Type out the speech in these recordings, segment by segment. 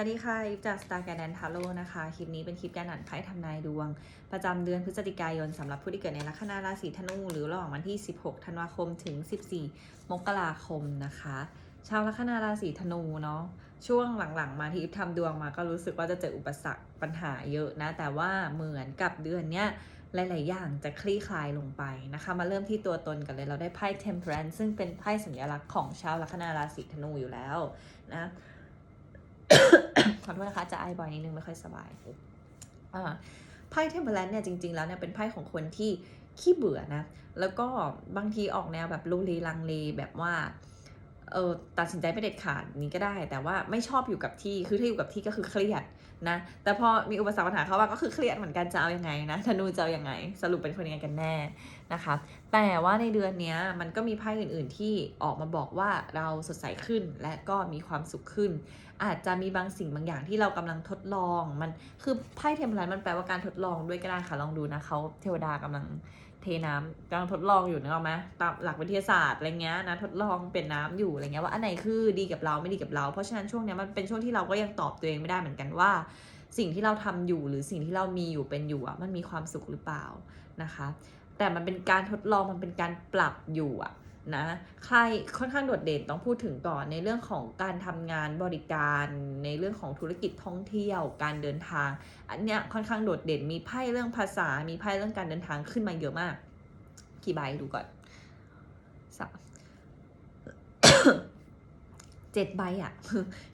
วัสดีค่ะยิปจากสตาร์แกนแนนทาโร่นะคะ คลิปนี้เป็นคลิปการอ่านไพ่ทำนายดวง ประจำเดือนพฤศจิกายนสำหรับผู้ที่เกิดในลัคนาราศีธนู หรือระหว่างวันที่ 16 ธันวาคมถึง 14 มกราคมนะคะ ชาวลัคนาราศีธนูเนาะช่วงหลังๆ มาที่อิฟทำดวงมาก็รู้สึกว่าจะเจออุปสรรคปัญหาเยอะนะ แต่ว่าเหมือนกับเดือนเนี้ยหลาย ๆ อย่างจะคลี่คลายลงไปนะคะ มาเริ่มที่ตัวตนกันเลย เราได้ไพ่ Temperance ซึ่งเป็นไพ่สัญลักษณ์ของชาวลัคนาราศีธนูอยู่แล้วนะ ขอโทษนะคะจะไอบ่อยนิดนึงไม่ค่อยสบายอ่าไพ่เทมเ r อร์แลนเนี่ยจริง ๆ แล้วเนี่ยเป็นไพ่ของคนที่ขี้เบื่อนะ แล้วก็บางทีออกแนวแบบลูเลลังเลแบบว่าเออตัดสินใจไม่เด็ดขาดนี้ก็ได้ แต่ว่าไม่ชอบอยู่กับที่คือถ้าอยู่กับที่ก็คือเครียดนะ แต่พอมีอุปสรรคปัญหาเขาว่าก็คือเครียดเหมือนกันจะเอายังไงนะธนูจะเอายังไง สรุปเป็นคนยังไงกันแน่นะคะ แต่ว่าในเดือนนี้มันก็มีไพ่อื่น ๆ ที่ออกมาบอกว่าเราสดใสขึ้นและก็มีความสุขขึ้น อาจจะมีบางสิ่งบางอย่างที่เรากำลังทดลองมันคือไพ่เทมเพลตมันแปลว่าการทดลองด้วยก็ได้ค่ะลองดูนะเขาเทวดากำลังเทน้ำกำลังทดลองอยู่นึกออกไหมตามหลักวิทยาศาสตร์อะไรเงี้ยนะทดลองเปลี่ยนน้ำอยู่อะไรเงี้ยว่าอันไหนคือดีกับเราไม่ดีกับเรา เพราะฉะนั้นช่วงเนี้ยมันเป็นช่วงที่เราก็ยังตอบตัวเองไม่ได้เหมือนกันว่าสิ่งที่เราทำอยู่หรือสิ่งที่เรามีอยู่เป็นอยู่อะมันมีความสุขหรือเปล่านะคะ แต่มันเป็นการทดลองมันเป็นการปรับอยู่อะ นะใครค่อนข้างโดดเด่นต้องพูดถึงก่อนในเรื่องของการทำงานบริการ ในเรื่องของธุรกิจท่องเที่ยว การเดินทาง อันเนี้ยค่อนข้างโดดเด่นมีไพ่เรื่องภาษา มีไพ่เรื่องการเดินทางขึ้นมาเยอะมาก กี่ใบดูก่อนสามเจ็ดใบอะ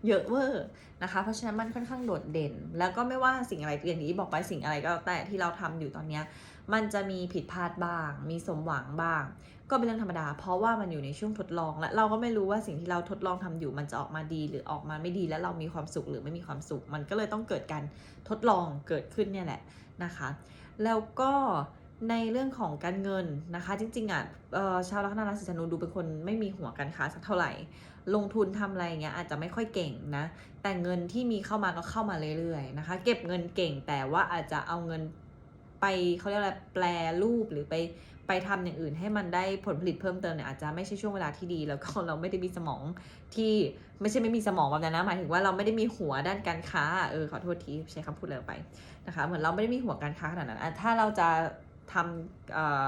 เยอะเวอร์นะคะ เพราะฉะนั้นมันค่อนข้างโดดเด่น แล้วก็ไม่ว่าสิ่งอะไรอย่างที่บอกไปสิ่งอะไรก็แต่ที่เราทำอยู่ตอนเนี้ยมันจะมีผิดพลาดบ้าง มีสมหวังบ้าง ก็เป็นเรื่องธรรมดา เพราะว่ามันอยู่ในช่วงทดลอง และเราก็ไม่รู้ว่าสิ่งที่เราทดลองทำอยู่มันจะออกมาดีหรือออกมาไม่ดีและเรามีความสุขหรือไม่มีความสุข มันก็เลยต้องเกิดการทดลองเกิดขึ้นเนี่ยแหละนะคะ แล้วก็ในเรื่องของการเงินนะคะ จริงๆอะชาวลัคนาราศีธนูดูเป็นคนไม่มีหัวการค้าสักเท่าไหร่ ลงทุนทำอะไรอย่างเงี้ยอาจจะไม่ค่อยเก่งนะ แต่เงินที่มีเข้ามาก็เข้ามาเรื่อยๆนะคะ เก็บเงินเก่งแต่ว่าอาจจะเอาเงินไปเขาเรียกอะไรแปลรูปหรือไป ไปทำอย่างอื่นให้มันได้ผลผลิตเพิ่มเติมเนี่ยอาจจะไม่ใช่ช่วงเวลาที่ดี แล้วก็เราไม่ได้มีสมองที่ไม่ใช่ไม่มีสมองแบบนั้นนะหมายถึงว่าเราไม่ได้มีหัวด้านการค้าเออขอโทษทีใช้คำพูดเลยไปนะคะเหมือนเราไม่ได้มีหัวการค้าขนาดนั้นอะถ้าเราจะทำเออ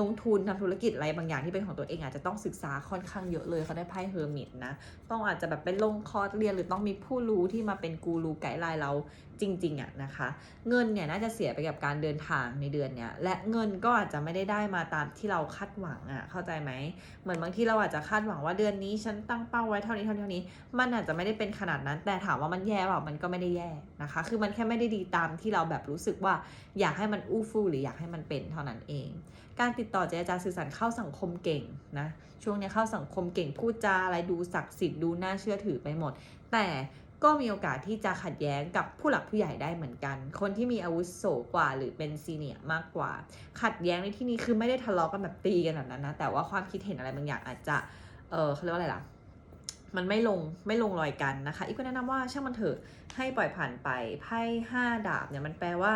ลงทุนทำธุรกิจอะไรบางอย่างที่เป็นของตัวเองอาจจะต้องศึกษาค่อนข้างเยอะเลยเขาได้ไพ่เฮอร์มิตนะต้องอาจจะแบบไปลงคอร์สเรียนหรือต้องมีผู้รู้ที่มาเป็นกูรูไกด์ไลน์เราจริงๆอะนะคะ เงินเนี่ยน่าจะเสียไปกับการเดินทางในเดือนเนี้ยและเงินก็อาจจะไม่ได้ได้มาตามที่เราคาดหวังอะเข้าใจไหมเหมือนบางที่เราอาจจะคาดหวังว่าเดือนนี้ฉันตั้งเป้าไว้เท่านี้เท่านี้เท่านี้ มันอาจจะไม่ได้เป็นขนาดนั้น แต่ถามว่ามันแย่เปล่ามันก็ไม่ได้แย่นะคะ คือมันแค่ไม่ได้ดีตามที่เราแบบรู้สึกว่าอยากให้มันอู้ฟู่หรืออยากให้มันเป็นเท่านั้นเอง การติดต่อเจรจาสื่อสารเข้าสังคมเก่งนะ ช่วงนี้เข้าสังคมเก่งพูดจาอะไรดูศักดิ์สิทธิ์ดูน่าเชื่อถือไปหมด แต่ก็มีโอกาสที่จะขัดแย้งกับผู้หลักผู้ใหญ่ได้เหมือนกัน คนที่มีอาวุโสกว่าหรือเป็นซีเนียร์มากกว่า ขัดแย้งในที่นี้คือไม่ได้ทะเลาะกันแบบตีกันแบบนั้นนะ แต่ว่าความคิดเห็นอะไรบางอย่างอาจจะ เออเขาเรียกว่าอะไรล่ะ มันไม่ลงไม่ลงรอยกันนะคะ อีกก็แนะนำว่าช่างมันเถอะให้ปล่อยผ่านไป ไพ่ห้าดาบเนี่ยมันแปลว่า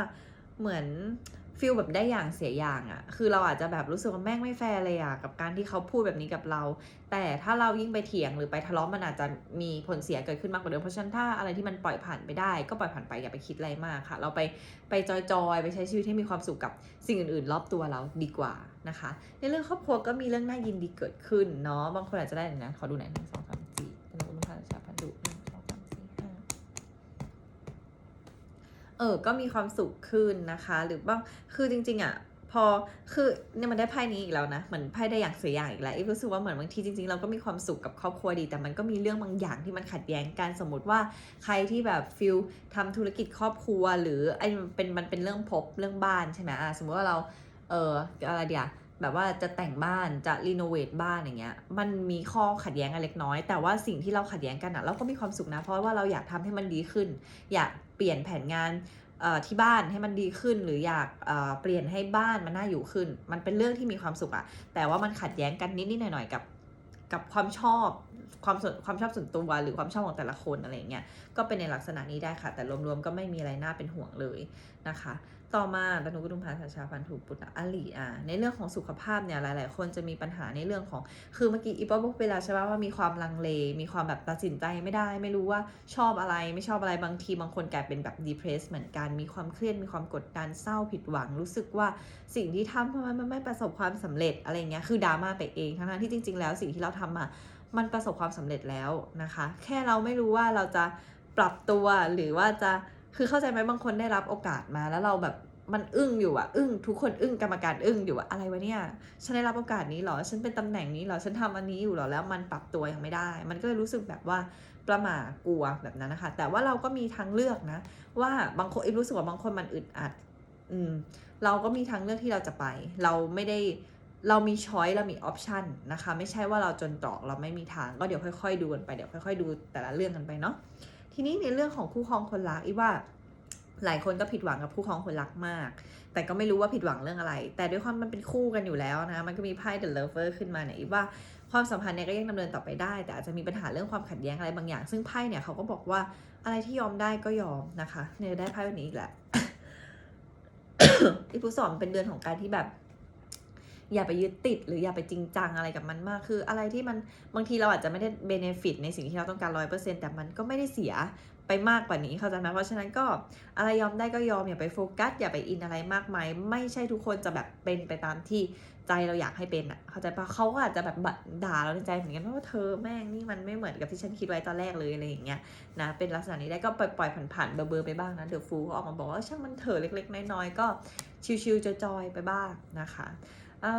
เหมือน ฟิลแบบได้อย่างเสียอย่างอะ่ะ คือเราอาจจะแบบรู้สึกว่าแม่งไม่แฟร์เลยอะ่ะกับการที่เขาพูดแบบนี้กับเรา แต่ถ้าเรายิ่งไปเถียงหรือไปทะเลาะมันอาจจะมีผลเสียเกิดขึ้นมากกว่าเดิม เพราะฉะนั้นถ้าอะไรที่มันปล่อยผ่านไปได้ ก็ปล่อยผ่านไปอย่าไปคิดอะไรมากค่ะ เราไปไปจอยๆ ไปใช้ชีวิตให้มีความสุขกับสิ่งอื่นๆ รอบตัวเราดีกว่านะคะ ในเรื่องครอบครัวก็มีเรื่องน่ายินดีเกิดขึ้นเนาะ บางคนอาจจะได้นะขอดูหน่อยหนึ่งสองสามสี่เป็นอุปทานชาพันธุหนึ่งสองสามสี่ห้า เออก็มีความสุขขึ้นนะคะ หรือบ้างคือจริง ๆอะพอคือเนี่ยมันได้ไพ่นี้อีกแล้วนะเหมือนไพ่ได้อย่างเสียอย่างอีกแล้วอีฟรู้สึกว่าเหมือนบางทีจริงๆเราก็มีความสุขกับครอบครัวดี แต่มันก็มีเรื่องบางอย่างที่มันขัดแย้งกันสมมติว่าใครที่แบบฟิลทำธุรกิจครอบครัว หรือไอ้เป็นมันเป็นเรื่องภพเรื่องบ้านใช่ไหมอะสมมติว่าเราเอออะไรเดียว แบบว่าจะแต่งบ้านจะรีโนเวทบ้านอย่างเงี้ย มันมีข้อขัดแย้งกันเล็กน้อย แต่ว่าสิ่งที่เราขัดแย้งกันอะเราก็มีความสุขนะ เพราะว่าเราอยากทำให้มันดีขึ้น อยากเปลี่ยนแผนงานที่บ้านให้มันดีขึ้น หรืออยากเอ่อเปลี่ยนให้บ้านมันน่าอยู่ขึ้น มันเป็นเรื่องที่มีความสุขอะแต่ว่ามันขัดแย้งกันนิดๆหน่อยๆกับกับความชอบ ความส่วนความชอบส่วนตัวหรือความชอบของแต่ละคนอะไรเงี้ยก็เป็นในลักษณะนี้ได้ค่ะ แต่รวมๆก็ไม่มีอะไรน่าเป็นห่วงเลยนะคะ ต่อมาตนุกุดุมพาสัชาพันธุปุตตะอลีอะในเรื่องของสุขภาพเนี่ยหลาย ๆ คนจะมีปัญหาในเรื่องของคือเมื่อกี้อีปอบอกไปแล้วใช่ไหมว่ามีความลังเล มีความแบบตัดสินใจไม่ได้ ไม่รู้ว่าชอบอะไรไม่ชอบอะไรบางทีบางคนกลายเป็นแบบ depressed เหมือนกันมีความเครียดมีความกดดันเศร้าผิดหวัง รู้สึกว่าสิ่งที่ทำทำไมมันไม่ประสบความสำเร็จอะไรเงี้ยคือดราม่าไปเองทั้งๆที่จริง ๆ แล้วสิ่งที่เราทำอะ มันประสบความสำเร็จแล้วนะคะ แค่เราไม่รู้ว่าเราจะปรับตัวหรือว่าจะคือเข้าใจไหมบางคนได้รับโอกาสมาแล้วเราแบบมันอึ้งอยู่อะอึ้งทุกคนอึ้งกรรมการอึ้งอยู่อะอะไรวะเนี่ยฉันได้รับโอกาสนี้หรอ ฉันเป็นตำแหน่งนี้หรอ ฉันทำอันนี้อยู่หรอแล้วมันปรับตัวยังไม่ได้ มันก็เลยรู้สึกแบบว่าประหม่ากลัวแบบนั้นนะคะ แต่ว่าเราก็มีทางเลือกนะ ว่าบางคนอีฟรู้สึกว่าบางคนมันอึดอัด อืม เราก็มีทางเลือกที่เราจะไป เราไม่ได้ เรามีช้อยเรามีออปชันนะคะ ไม่ใช่ว่าเราจนตรอกเราไม่มีทาง ก็เดี๋ยวค่อยๆดูกันไปเดี๋ยวค่อยๆดูแต่ละเรื่องกันไปเนาะทีนี้ในเรื่องของคู่ครองคนรักอีว่า หลายคนก็ผิดหวังกับคู่ครองคนรักมาก แต่ก็ไม่รู้ว่าผิดหวังเรื่องอะไร แต่ด้วยความมันเป็นคู่กันอยู่แล้วนะมันก็มีไพ่ The Lover ขึ้นมาเนี่ยอีว่าความสัมพันธ์เนี่ยก็ยังดำเนินต่อไปได้ แต่อาจจะมีปัญหาเรื่องความขัดแย้งอะไรบางอย่าง ซึ่งไพ่เนี่ยเขาก็บอกว่าอะไรที่ยอมได้ก็ยอมนะคะเนี่ยได้ไพ่วันนี้อีกแล้วอีพุสอนเป็นเดือนของการที่แบบ อย่าไปยึดติดหรืออย่าไปจริงจังอะไรกับมันมาก คืออะไรที่มันบางทีเราอาจจะไม่ได้เบเนฟิตในสิ่งที่เราต้องการร้อยเปอร์เซ็นต์แต่มันก็ไม่ได้เสียไปมากกว่านี้เข้าใจไหมเพราะฉะนั้นก็อะไรยอมได้ก็ยอมอย่าไปโฟกัสอย่าไปอินอะไรมากมายไม่ใช่ทุกคนจะแบบเป็นไปตามที่ใจเราอยากให้เป็นอะเข้าใจปะเขาก็อาจจะแบบด่าเราในใจเหมือนกันว่าเธอแม่งนี่มันไม่เหมือนกับที่ฉันคิดไว้ตอนแรกเลยอะไรอย่างเงี้ยนะเป็นลักษณะนี้ได้ก็ปล่อยๆผ่านๆเบอร์ๆไปบ้างนะเดอะฟูก็ออกมาบอกว่าช่างมันเถอะเล็ก ๆ น้อยๆก็ชิวๆจอยๆไปบ้างนะคะ เอ่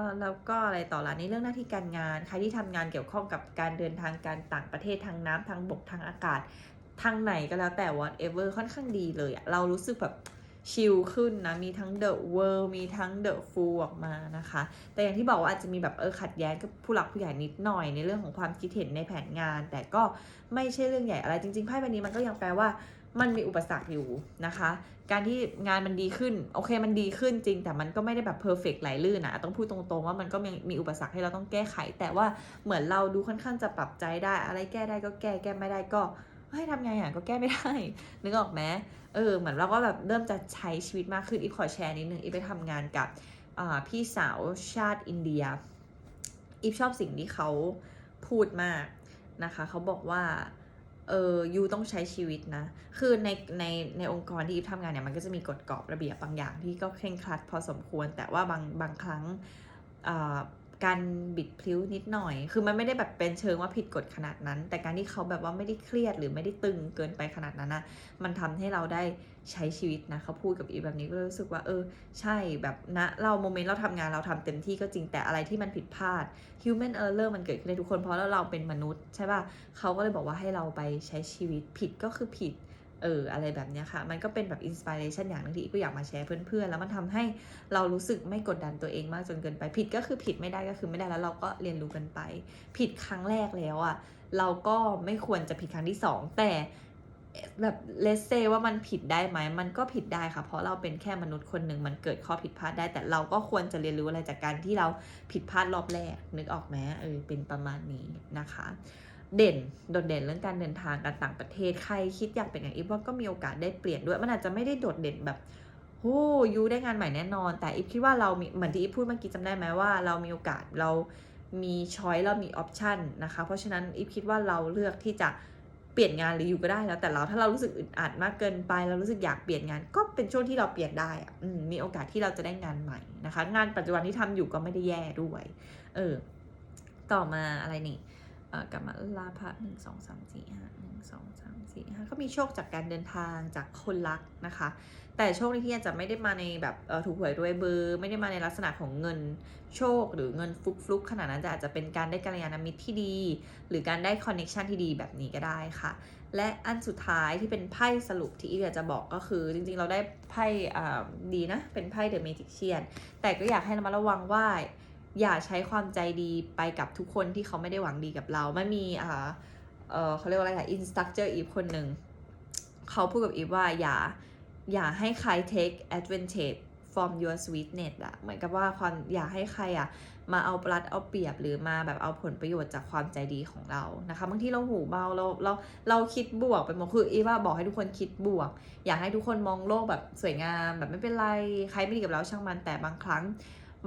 อแล้วก็อะไรต่อละในเรื่องหน้าที่การงาน ใครที่ทำงานเกี่ยวข้องกับการเดินทางการต่างประเทศทางน้ำทางบกทางอากาศ ทางไหนก็แล้วแต่ whatever ค่อนข้างดีเลยอะเรารู้สึกแบบชิลขึ้นนะ มีทั้ง The World มีทั้ง The Fool ออกมานะคะ แต่อย่างที่บอกว่าอาจจะมีแบบเออขัดแย้งกับผู้หลักผู้ใหญ่นิดหน่อยในเรื่องของความคิดเห็นในแผนงาน แต่ก็ไม่ใช่เรื่องใหญ่อะไรจริงๆไพ่ใบนี้มันก็ยังแปลว่า มันมีอุปสรรคอยู่นะคะ การที่งานมันดีขึ้น โอเคมันดีขึ้นจริง แต่มันก็ไม่ได้แบบเพอร์เฟกต์ไหลลื่นนะต้องพูดตรงๆว่ามันก็มีมีอุปสรรคให้เราต้องแก้ไข แต่ว่าเหมือนเราดูค่อนข้างจะปรับใจได้ อะไรแก้ได้ก็แก้แก้ไม่ได้ก็ให้ทำไงอะก็แก้ไม่ได้นึกออกไหมเออเหมือนเราก็แบบเริ่มจะใช้ชีวิตมากขึ้นอีฟขอแชร์นิดนึงอีฟไปทำงานกับพี่สาวชาติอินเดียอีฟชอบสิ่งที่เขาพูดมากนะคะ เขาบอกว่า เออยูต้องใช้ชีวิตนะ คือในในในองค์กรที่อีฟทำงานเนี่ยมันก็จะมีกฎกรอบระเบียบ บางอย่างที่ก็เคร่งครัดพอสมควร แต่ว่าบางบางครั้ง การบิดพลิ้วนิดหน่อย คือมันไม่ได้แบบเป็นเชิงว่าผิดกฎขนาดนั้น แต่การที่เขาแบบว่าไม่ได้เครียดหรือไม่ได้ตึงเกินไปขนาดนั้นนะมันทำให้เราได้ใช้ชีวิตนะเขาพูดกับอีแบบนี้ก็รู้สึกว่าเออ ใช่แบบนะเราโมเมนต์เราทำงานเราทำเต็มที่ก็จริงแต่อะไรที่มันผิดพลาด human error มันเกิดขึ้นในทุกคนเพราะเราเป็นมนุษย์ใช่ป่ะเขาก็เลยบอกว่าให้เราไปใช้ชีวิตผิดก็คือผิด เอออะไรแบบนี้ค่ะ มันก็เป็นแบบอินสปิเรชันอย่างนึงที่อีกก็อยากมาแชร์เพื่อนๆ แล้วมันทำให้เรารู้สึกไม่กดดันตัวเองมากจนเกินไปผิดก็คือผิดไม่ได้ก็คือไม่ได้แล้วเราก็เรียนรู้กันไป ผิดครั้งแรกแล้วอะ่ะเราก็ไม่ควรจะผิดครั้งที่สองแต่แบบเลสเซว่ามันผิดได้ไหมมันก็ผิดได้ค่ะ เพราะเราเป็นแค่มนุษย์คนหนึ่งมันเกิดข้อผิดพลาดได้ แต่เราก็ควรจะเรียนรู้อะไรจากการที่เราผิดพลาดรอบแรกนึกออกไหมเออเป็นประมาณนี้นะคะ เด่นโดดเด่นเรื่องการเดินทางการต่างประเทศใครคิดอยากเป็นอย่างอีฟว่าก็มีโอกาสได้เปลี่ยนด้วย มันอาจจะไม่ได้โดดเด่นแบบโอ้ยูได้งานใหม่แน่นอน แต่อีฟคิดว่าเรามีเหมือนที่อีฟพูดเมื่อกี้จำได้ไหมว่า เรามีโอกาสเรามีช้อยเรามีออปชันนะคะ เพราะฉะนั้นอีฟคิดว่าเราเลือกที่จะเปลี่ยนงานหรืออยู่ก็ได้แล้ว แต่เราถ้าเรารู้สึกอึดอัดมากเกินไป เรารู้สึกอยากเปลี่ยนงาน ก็เป็นช่วงที่เราเปลี่ยนได้อะมีโอกาสที่เราจะได้งานใหม่นะคะ งานปัจจุบันที่ทำอยู่ก็ไม่ได้แย่ด้วย เออ ต่อมาอะไรนี่ กลับมาลาภะหนึ่งสองสามสี่ห้าหนึ่งสองสามสี่ห้าก็มีโชคจากการเดินทางจากคนรักนะคะ แต่โชคในที่อาจจะไม่ได้มาในแบบถูกหวยด้วยเบอร์ ไม่ได้มาในลักษณะของเงินโชคหรือเงินฟลุกฟลุกขนาดนั้นแต่อาจจะเป็นการได้กัลยาณมิตรที่ดี หรือการได้คอนเน็ชันที่ดีแบบนี้ก็ได้ค่ะ และอันสุดท้ายที่เป็นไพ่สรุปที่อียากจะบอกก็คือจริงๆเราได้ไพ่ดีนะเป็นไพ่เดอะเมจิเชียนแต่ก็อยากให้เรามาระวังว่า อย่าใช้ความใจดีไปกับทุกคนที่เขาไม่ได้หวังดีกับเรา มันมีอ่าเออเขาเรียกว่าอะไรอะอินสตัคเจอร์อีฟคนหนึ่ง เขาพูดกับอีฟว่าอย่าอย่าให้ใคร take advantage from your sweetness อะเหมือนกับว่าความอย่าให้ใครอะมาเอาปลัดเอาเปรียบหรือมาแบบเอาผลประโยชน์จากความใจดีของเรานะคะบางทีเราหูเบาเราเราเราคิดบวกไปหมดคืออีว่าบอกให้ทุกคนคิดบวก อยากให้ทุกคนมองโลกแบบสวยงามแบบไม่เป็นไรใครไม่ดีกับเราช่างมันแต่บางครั้ง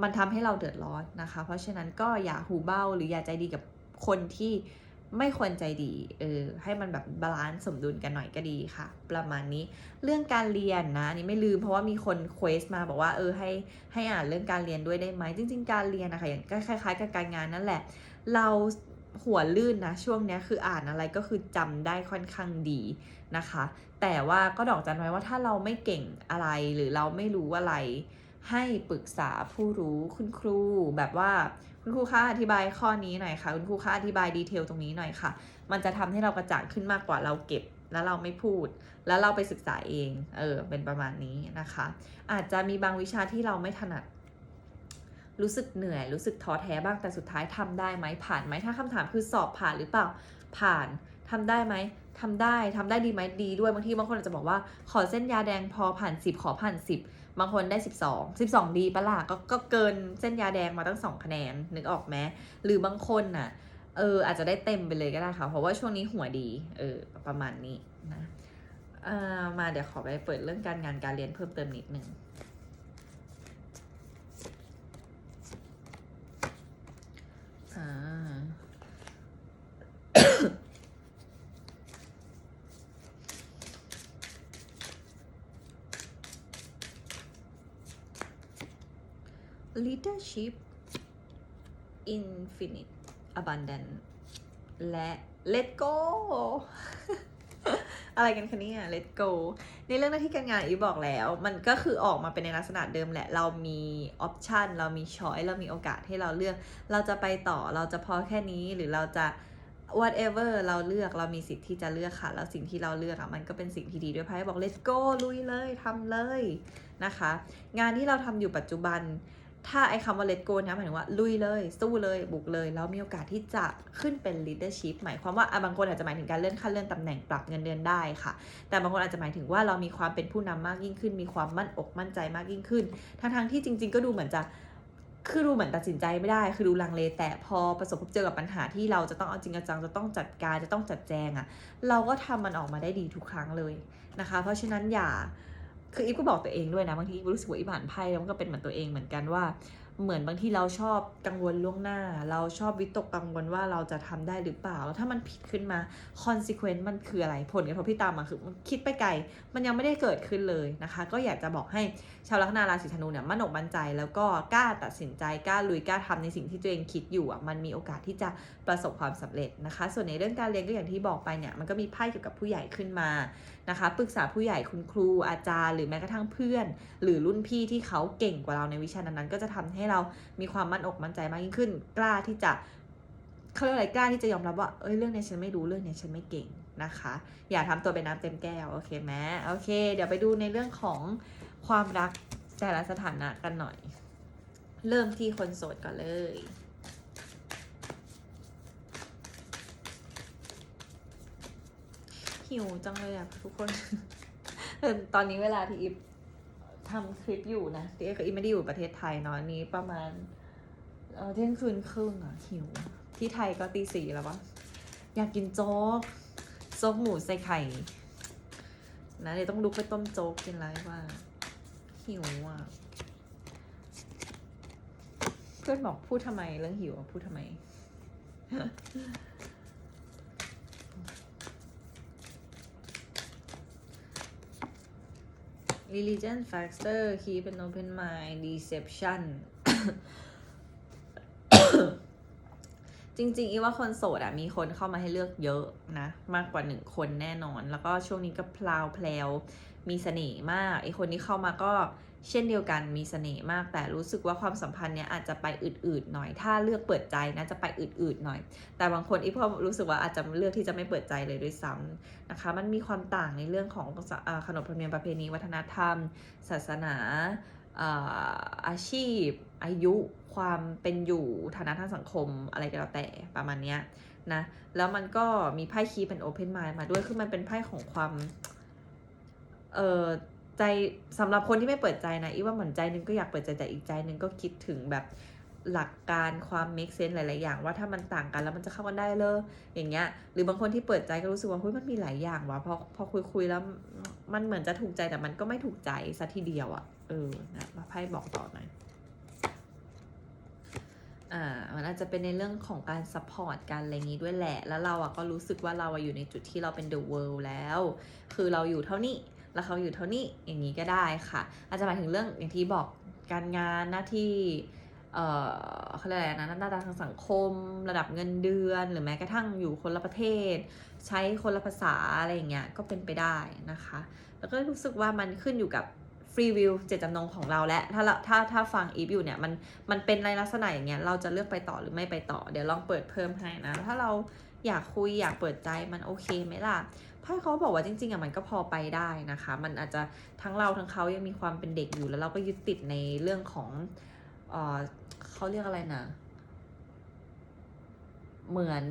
มันทำให้เราเดือดร้อนนะคะ เพราะฉะนั้นก็อย่าหูเบ้าหรืออย่าใจดีกับคนที่ไม่ควรใจดี เออ ให้มันแบบบาลานซ์สมดุลกันหน่อยก็ดีค่ะ ประมาณนี้ เรื่องการเรียนนะนี่ไม่ลืมเพราะว่ามีคนเควสมาบอกว่าเออให้ให้อ่านเรื่องการเรียนด้วยได้ไหมจริง ๆ การเรียนนะคะอย่างก็คล้าย ๆ กับการงานนั่นแหละ เราหัวลื่นนะช่วงนี้คืออ่านอะไรก็คือจำได้ค่อนข้างดีนะคะ แต่ว่าก็ดอกจันไว้ว่าถ้าเราไม่เก่งอะไรหรือเราไม่รู้อะไร ให้ปรึกษาผู้รู้คุณครู แบบว่าคุณครูคะอธิบายข้อนี้หน่อยค่ะ คุณครูคะอธิบายดีเทลตรงนี้หน่อยค่ะ มันจะทำให้เรากระจ่างขึ้นมากกว่าเราเก็บแล้วเราไม่พูด แล้วเราไปศึกษาเอง เออ เป็นประมาณนี้นะคะ อาจจะมีบางวิชาที่เราไม่ถนัด รู้สึกเหนื่อย รู้สึกท้อแท้บ้าง แต่สุดท้ายทำได้ไหม ผ่านไหม ถ้าคำถามคือสอบผ่านหรือเปล่า ผ่านทำได้ไหมทำได้ทำได้ดีไหมดีด้วย บางทีบางคนอาจจะบอกว่า ขอเส้นยาแดงพอผ่าน10ขอผ่าน10บ บางคนได้ 12 12 ดีปะล่ะก็ก็เกินเส้นยาแดงมาตั้ง 2 คะแนนนึกออกไหมหรือบางคนน่ะเอออาจจะได้เต็มไปเลยก็ได้ค่ะเพราะว่าช่วงนี้หัวดีเออประมาณนี้นะเอ่อมาเดี๋ยวขอไปเปิดเรื่องการงานการเรียนเพิ่มเติมนิดนึงอ่า leadership infinite abundant และ let go อะไรกันคะเนี่ย let go ในเรื่องหน้าที่การงานอีบอกแล้ว มันก็คือออกมาเป็นในลักษณะเดิมแหละ เรามีออปชันเรามีช้อยเรามีโอกาสให้เราเลือก เราจะไปต่อเราจะพอแค่นี้หรือเราจะ whatever เราเลือกเรามีสิทธิ์ที่จะเลือกค่ะ แล้วสิ่งที่เราเลือกอะมันก็เป็นสิ่งที่ดีด้วยไพ่บอก let's go ลุยเลยทำเลยนะคะ งานที่เราทำอยู่ปัจจุบัน ถ้าไอ้คำว่า let go นะหมายถึงว่าลุยเลย สู้เลย บุกเลย แล้วมีโอกาสที่จะขึ้นเป็น leadership หมายความว่าบางคนอาจจะหมายถึงการเลื่อนขั้นเลื่อนตำแหน่งปรับเงินเดือนได้ค่ะ แต่บางคนอาจจะหมายถึงว่าเรามีความเป็นผู้นำมากยิ่งขึ้น มีความมั่นอกมั่นใจมากยิ่งขึ้น ทั้งทางๆที่จริง ๆ ก็ดูเหมือนจะคือดูเหมือนตัดสินใจไม่ได้ คือดูลังเล แต่พอประสบพบเจอกับปัญหาที่เราจะต้องเอาจริงจัง จะต้องจัดการ จะต้องจัดแจงอะ่ะ เราก็ทำมันออกมาได้ดีทุกครั้งเลยนะคะ เพราะฉะนั้นอย่า คืออีฟก็บอกตัวเองด้วยนะบางทีอีฟรู้สึกว่าอีฟอ่านไพ่แล้วมันก็เป็นเหมือนตัวเองเหมือนกันว่า เหมือนบางทีเราชอบกังวลล่วงหน้า เราชอบวิตกกังวลว่าเราจะทำได้หรือเปล่า แล้วถ้ามันผิดขึ้นมา consequence มันคืออะไรผลกระทบที่ตามมาคือมันคิดไปไกล มันยังไม่ได้เกิดขึ้นเลยนะคะ ก็อยากจะบอกให้ชาวลัคนาราศีธนูเนี่ยมั่นอกมั่นใจ แล้วก็กล้าตัดสินใจกล้าลุยกล้าทำในสิ่งที่ตัวเองคิดอยู่อะมันมีโอกาสที่จะประสบความสำเร็จนะคะ ส่วนในเรื่องการเรียนก็อย่างที่บอกไปเนี่ยมันก็มีไพ่เกี่ยวกับผู้ใหญ่ขึ้นมานะคะปรึกษาผู้ใหญ่คุณครูอาจารย์ หรือแม้กระทั่งเพื่อน หรือรุ่นพี่ที่เขาเก่งกว่าเราในวิชานั้นๆ ก็จะทำให้เรามีความมั่นอกมั่นใจมากยิ่งขึ้น กล้าที่จะเขาเรียกอะไรกล้าที่จะยอมรับว่าเอ้ยเรื่องนี้ฉันไม่รู้เรื่องนี้ฉันไม่เก่งนะคะ อย่าทำตัวเป็นน้ำเต็มแก้วโอเคไหมโอเค เดี๋ยวไปดูในเรื่องของความรักแต่ละสถานะกันหน่อย เริ่มที่คนโสดก่อนเลย หิวจังเลยอะทุกคน ตอนนี้เวลาที่อิฟทำคลิปอยู่นะที่อิฟไม่ได้อยู่ประเทศไทยเนาะนี้ประมาณเที่ยงคืนครึ่งอะหิว ที่ไทยก็ตีสี่แล้ววะอยากกินโจ๊กโจ๊กหมูใส่ไข่นะเดี๋ยวต้องลุกไปต้มโจ๊กกินไรว่า หิวอะ เพื่อนบอกพูดทำไมเรื่องหิวพูดทำไม religion factor keep an open mind deception จริงๆ อีว่าคนโสดอะมีคนเข้ามาให้เลือกเยอะนะ มากกว่าหนึ่งคนแน่นอน แล้วก็ช่วงนี้ก็พลาวแพลวมีเสน่ห์มากไอคนที่เข้ามาก็ เช่นเดียวกันมีเสน่ห์มาก แต่รู้สึกว่าความสัมพันธ์เนี้ยอาจจะไปอืดๆหน่อย ถ้าเลือกเปิดใจนะจะไปอืดๆหน่อย แต่บางคนอีพอรู้สึกว่าอาจจะเลือกที่จะไม่เปิดใจเลยด้วยซ้ำนะคะ มันมีความต่างในเรื่องของอขนบธรรมเนียมประเพณีวัฒนธรรม ศาสนาอาชีพ อายุความเป็นอยู่ฐานะทางสังคมอะไรก็แล้วแต่ประมาณเนี้ยนะแล้วมันก็มีไพ่คีเป็นโอเพนไม d มาด้วยคือมันเป็นไพ่ของความเออ ใจสำหรับคนที่ไม่เปิดใจนะอีว่าเหมือนใจนึงก็อยากเปิดใจแต่อีกใจหนึงก็คิดถึงแบบหลักการความ make sense หลาย ๆ อย่าง ว่าถ้ามันต่างกันแล้วมันจะเข้ากันได้เลยอย่างเงี้ย หรือบางคนที่เปิดใจก็รู้สึกว่าเฮ้ยมันมีหลายอย่างว่ะพอพอคุยคุยแล้วมันเหมือนจะถูกใจแต่มันก็ไม่ถูกใจสัทีเดียวอะ่ะเออนะมาไพ่บอกต่อหน่อยอ่ามันอาจจะเป็นในเรื่องของการซัพพอร์ตกันอะไรงนี้ด้วยแหละ แล้วเราอะก็รู้สึกว่าเราอะอยู่ในจุดที่เราเป็น the world แล้ว คือเราอยู่เท่านี้ แล้วเขาอยู่เท่านี้อย่างนี้ก็ได้ค่ะ อาจจะหมายถึงเรื่องอย่างที่บอกการงานหน้าที่เอ่อเขาเรียกอะไรนะหน้าตาทางสังคม ระดับเงินเดือน หรือแม้กระทั่งอยู่คนละประเทศ ใช้คนละภาษาอะไรอย่างเงี้ยก็เป็นไปได้นะคะ แล้วก็รู้สึกว่ามันขึ้นอยู่กับฟรีวิวเจตจำนงของเราและถ้าเราถ้าถ้าฟังอีฟอยู่เนี่ยมันมันเป็นในลักษณะอย่างเงี้ยเราจะเลือกไปต่อหรือไม่ไปต่อ เดี๋ยวลองเปิดเพิ่มให้นะ ถ้าเราอยากคุยอยากเปิดใจมันโอเคไหมล่ะ ไพ่เขาบอกว่าจริงๆอะมันก็พอไปได้นะคะ มันอาจจะทั้งเราทั้งเขายังมีความเป็นเด็กอยู่แล้วเราก็ยึดติดในเรื่องของเออเขาเรียกอะไรนะ เหมือน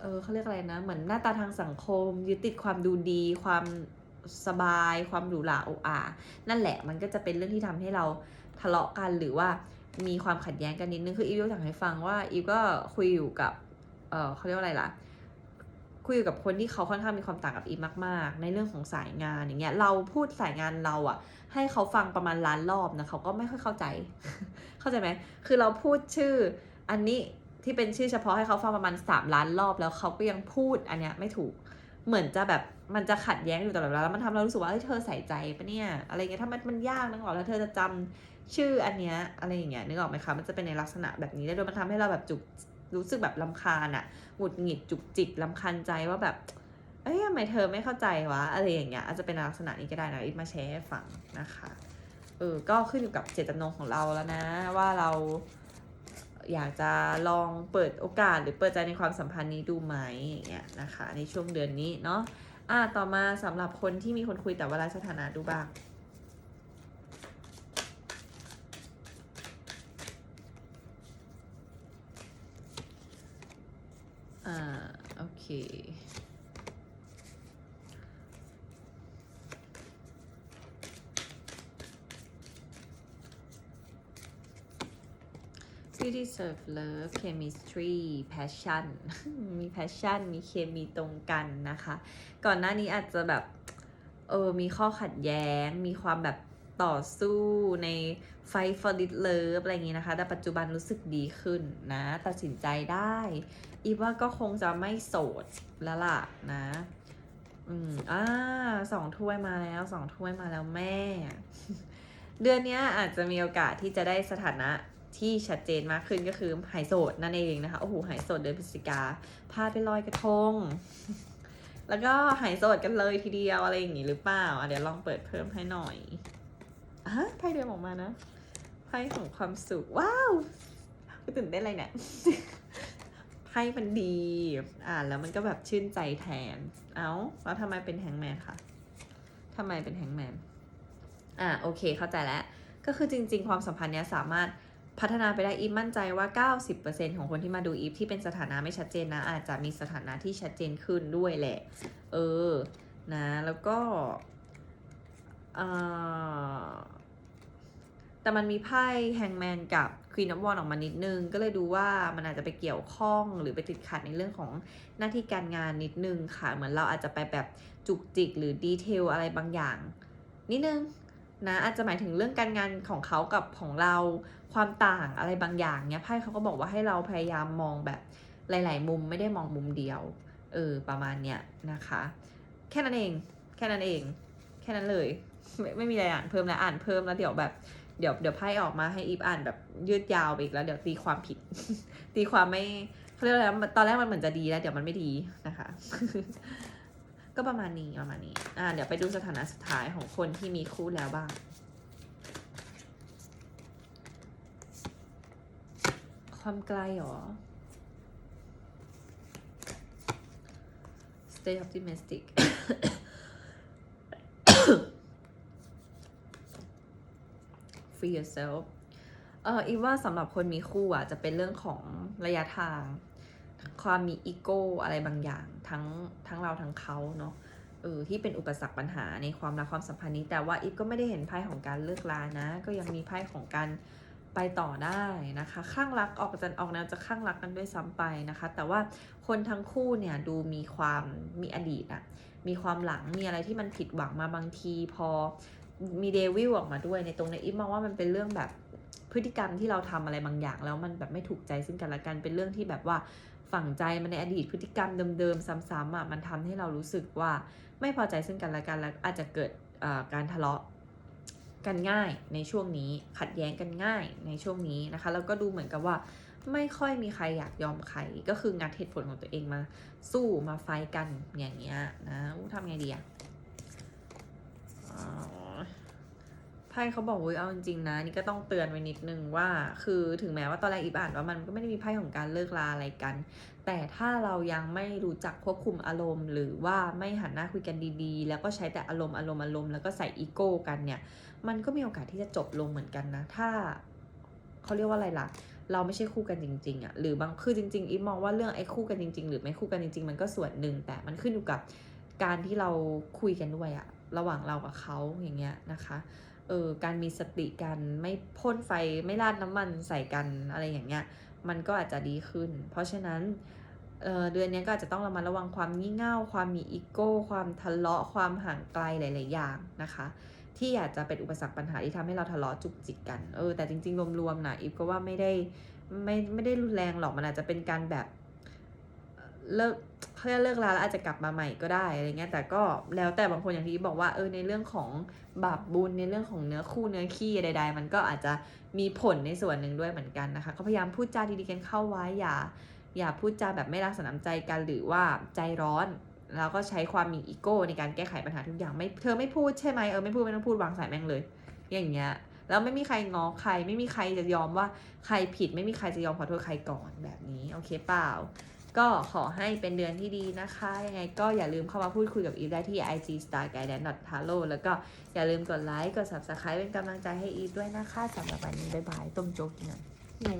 เออเขาเรียกอะไรนะ เหมือนหน้าตาทางสังคม ยึดติดความดูดี ความสบาย ความหรูหราโอ้อานั่นแหละ มันก็จะเป็นเรื่องที่ทำให้เราทะเลาะกันหรือว่ามีความขัดแย้งกันนิดนึง คืออีฟยกอย่างให้ฟังว่าอีฟก็คุยอยู่กับ เออเขาเรียกว่าอะไรล่ะ คุยกับคนที่เขาค่อนข้างมีความต่างกับอีฟมาก ๆ ในเรื่องของสายงานอย่างเงี้ยเราพูดสายงานเราอะให้เขาฟังประมาณล้านรอบนะเขาก็ไม่ค่อยเข้าใจ เข้าใจไหมคือเราพูดชื่ออันนี้ที่เป็นชื่อเฉพาะให้เขาฟังประมาณสามล้านรอบ แล้วเขาก็ยังพูดอันเนี้ยไม่ถูกเหมือนจะแบบมันจะขัดแย้งอยู่ตลอดเวลาแล้วมันทำให้เรารู้สึกว่าเอ้ยเธอใส่ใจปะเนี่ยอะไรเงี้ยถ้ามันมันยากนึกออกแล้วเธอจะจำชื่ออันเนี้ยอะไรอย่างเงี้ยนึกออกไหมคะมันจะเป็นในลักษณะแบบนี้แล้วโดยมันทำให้เราแบบจุก รู้สึกแบบลำคาญอะหงุดหงิดจุกจิกลำคาญใจว่าแบบ เอ้ยทำไมเธอไม่เข้าใจวะ อะไรอย่างเงี้ยอาจจะเป็นลักษณะนี้ก็ได้นะอีฟมาแชร์ให้ฟังนะคะเออก็ขึ้นอยู่กับเจตจำนงของเราแล้วนะ ว่าเราอยากจะลองเปิดโอกาสหรือเปิดใจในความสัมพันธ์นี้ดูไหมอย่างเงี้ยนะคะ ในช่วงเดือนนี้เนาะอะต่อมาสำหรับคนที่มีคนคุยแต่เว่าสถานะดูบ้าง อ่า โอเค You deserve love chemistry passion มี passion มีเคมีตรงกันนะคะ ก่อนหน้านี้อาจจะแบบ เออ มีข้อขัดแย้ง มีความแบบ ต่อสู้ใน fight for this love อะไรอย่างงี้นะคะ แต่ปัจจุบันรู้สึกดีขึ้นนะ ตัดสินใจได้ อีฟว่าก็คงจะไม่โสดแล้วล่ะนะ อืมอ่าสองถ้วยมาแล้วสองถ้วยมาแล้วแม่ เดือนเนี้ยอาจจะมีโอกาสที่จะได้สถานะที่ชัดเจนมากขึ้นก็คือหายโสดนั่นเองนะคะ โอ้โห หายโสดเดือนพฤศจิกา พาไปลอยกระทง แล้วก็หายโสดกันเลยทีเดียวอะไรอย่างงี้หรือเปล่า เดี๋ยวลองเปิดเพิ่มให้หน่อย อะไพ่เดิมออกมานะไพ่ของความสุข ว้าวตื่นเต้นอะไรเนี่ยไพ่มันดี อ่านแล้วมันก็แบบชื่นใจแทน เอ้าแล้วทำไมเป็นแฮงแมนคะทำไมเป็นแฮงแมนอะโอเคเข้าใจแล้ว ก็คือจริง ๆ ความสัมพันธ์เนี้ยสามารถพัฒนาไปได้อีฟมั่นใจว่า 90%ของคนที่มาดูอีฟที่เป็นสถานะไม่ชัดเจนนะ อาจจะมีสถานะที่ชัดเจนขึ้นด้วยแหละ เออ นะ แล้วก็ แต่มันมีไพ่แฮงแมนกับควีน of วอนออกมานิดนึง ก็เลยดูว่ามันอาจจะไปเกี่ยวข้องหรือไปติดขัดในเรื่องของหน้าที่การงานนิดนึงค่ะ เหมือนเราอาจจะไปแบบจุกจิกหรือดีเทลอะไรบางอย่าง นิดนึงนะอาจจะหมายถึงเรื่องการงานของเขากับของเราความต่างอะไรบางอย่างเนี้ยไพ่เขาก็บอกว่าให้เราพยายามมองแบบหลาย ๆ มุมไม่ได้มองมุมเดียวเออประมาณเนี้ยนะคะ แค่นั้นเอง แค่นั้นเอง แค่นั้นเลย ไม่ไม่มีอะไรอ่านเพิ่มแล้วอ่านเพิ่มแล้วเดี๋ยวแบบเดี๋ยวเดี๋ยวไพ่ออกมาให้อีฟอ่านแบบยืดยาวไปอีกแล้วเดี๋ยวตีความผิด ตีความไม่เขาเรียกอะไรตอนแรกมันเหมือนจะดีแล้วเดี๋ยวมันไม่ดีนะคะ ก็ประมาณนี้ประมาณนี้ อ่าเดี๋ยวไปดูสถานะสุดท้ายของคนที่มีคู่แล้วบ้างความไกลหรอ stay optimistic free yourself เอออีว่าสำหรับคนมีคู่อะจะเป็นเรื่องของระยะทาง ความมีอีโก้อะไรบางอย่างทั้งทั้งเราทั้งเขาเนาะเออที่เป็นอุปสรรคปัญหาในความรักความสัมพันธ์นี้ แต่ว่าอีฟก็ไม่ได้เห็นไพ่ของการเลิกลานะ ก็ยังมีไพ่ของการไปต่อได้นะคะ ข้างรักออกจะออกแนวจะข้างรักกันด้วยซ้ำไปนะคะ แต่ว่าคนทั้งคู่เนี่ยดูมีความมีอดีตอะมีความหลังมีอะไรที่มันผิดหวังมาบางที พอ มีเดวิลออกมาด้วยในตรงนี้อีฟมองว่ามันเป็นเรื่องแบบพฤติกรรมที่เราทำอะไรบางอย่าง แล้วมันแบบไม่ถูกใจซึ่งกันและกันเป็นเรื่องที่แบบว่าฝังใจมันในอดีตพฤติกรรมเดิมๆซ้ำๆอะมันทำให้เรารู้สึกว่าไม่พอใจซึ่งกันและกันแล้วอาจจะเกิดการทะเลาะกันง่ายในช่วงนี้ขัดแย้งกันง่ายในช่วงนี้นะคะ แล้วก็ดูเหมือนกับว่าไม่ค่อยมีใครอยากยอมใครก็คืองัดเหตุผลของตัวเองมาสู้มาไฟกันอย่างเงี้ยนะทำไงดีอะ ไพ่เขาบอกเว้ยเอาจริงๆนะนี่ก็ต้องเตือนไว้นิดนึงว่า คือถึงแม้ว่าตอนแรกอีฟอ่านว่ามันก็ไม่ได้มีไพ่ของการเลิกลาอะไรกัน แต่ถ้าเรายังไม่รู้จักควบคุมอารมณ์ หรือว่าไม่หันหน้าคุยกันดีๆ แล้วก็ใช้แต่อารมณ์อารมณ์อารมณ์แล้วก็ใส่อีโก้กันเนี่ย มันก็มีโอกาสที่จะจบลงเหมือนกันนะ ถ้าเขาเรียกว่าอะไรล่ะ เราไม่ใช่คู่กันจริงๆอะ่ะหรือบางคือจริงๆอีฟมองว่าเรื่องไอ้คู่กันจริง ๆ หรือไม่คู่กันจริง ๆ มันก็ส่วนหนึ่งแต่มันขึ้นอยู่กับการที่เราคุยกันด้วยอะระหว่างเรากับเขาอย่างเงี้ยนะคะ เออการมีสติกันไม่พ่นไฟไม่ราดน้ำมันใส่กันอะไรอย่างเงี้ยมันก็อาจจะดีขึ้น เพราะฉะนั้นเออเดือนนี้ก็อาจจะต้องระมัดระวังความงี่เง่า ความมีอีโก้ ความทะเลาะ ความห่างไกลหลาย ๆ อย่างนะคะ ที่อาจจะเป็นอุปสรรคปัญหาที่ทำให้เราทะเลาะจุกจิกกัน เออ แต่จริง ๆ รวม ๆ นะอีฟก็ว่าไม่ได้ไม่ไม่ได้รุนแรงหรอก มันอาจจะเป็นการแบบ เอ่อเลิกเขาเรียกเลิกลาแล้วอาจจะกลับมาใหม่ก็ได้อะไรเงี้ยแต่ก็แล้วแต่บางคนอย่างที่บอกว่าเออในเรื่องของบาปบุญในเรื่องของเนื้อคู่เนื้อขี้ใด ๆ มันก็อาจจะมีผลในส่วนหนึ่งด้วยเหมือนกันนะคะ ก็พยายามพูดจาดีๆกันเข้าไว้อย่า อย่าพูดจาแบบไม่รักสนามใจกันหรือว่าใจร้อนแล้วก็ใช้ความมีอีโก้ในการแก้ไขปัญหาทุกอย่างไม่เธอไม่พูดใช่ไหมเออไม่พูดไม่ต้องพูดวางสายแม่งเลย อย่างเงี้ยแล้วไม่มีใครงอใคร ไม่มีใครจะยอมว่าใครผิด ไม่มีใครจะยอมขอโทษใครก่อนแบบนี้โอเคเปล่า ก็ขอให้เป็นเดือนที่ดีนะคะ ยังไงก็อย่าลืมเข้ามาพูดคุยกับอีฟได้ที่ IG star guidance t a r o แล้วก็อย่าลืมกดไลค์ กด subscribe เป็นกำลังใจให้อีฟด้วยนะคะสำหรับวันนี้ บ๊ายบาย ต้มโจ๊กกินหน่อยหนู